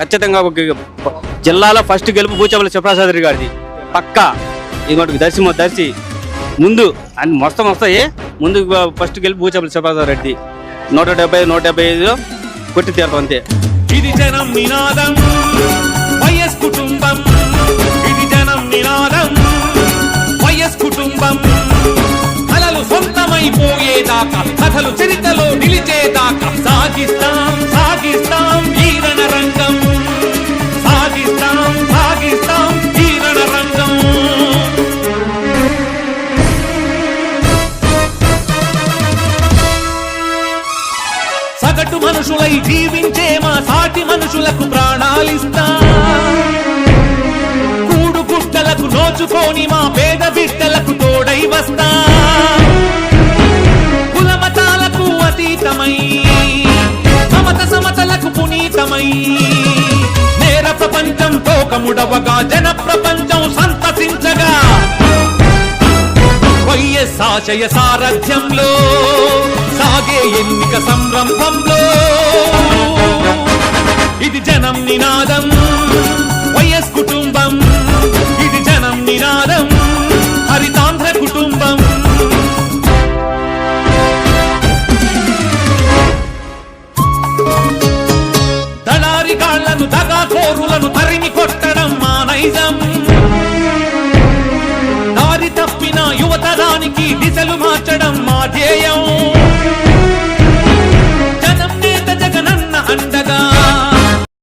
ఖచ్చితంగా ఒక జిల్లాలో ఫస్ట్ గెలుపు పూచవల శివప్రసాద్ రెడ్డి గారిది. పక్కా. ఇది మటుకు దర్శి దర్శి. ముందు అని మొత్తం వస్తాయి ముందు ఫస్ట్ గెలుపు పూచవల శివప్రసాద్ రెడ్డి నూట డెబ్బై నూట డెబ్బై ఐదు కొట్టి తీరతాం అంతే. ఇది జనం నినాదం. వైఎస్ కుటుంబం. ఇది జనం నినాదం. వైఎస్ కుటుంబం. అలలు సొంతమైపోయేదాకా కథలు చరిత్రలో నిలిచేదా మనుషులై జీవించే మా సాటి మనుషులకు ప్రాణాలిస్తా. కూడు గుట్టలకు నోచుకొని మా పేద బిడ్డలకు తోడై వస్తా. కులమతాలకు అతీతమై సమత సమతలకు పునీతమై. నేర ప్రపంచం తోకముడవగా జన ప్రపంచం సంతసించగా. వైఎస్ ఆశయ సారథ్యంలో సాగే ఎన్నిక సంరంభంలో దగాకోరులను తరిమి కొట్టడం మా నైజం దారి తప్పిన యువతరానికి దిశలు మార్చడం మా ధ్యేయం.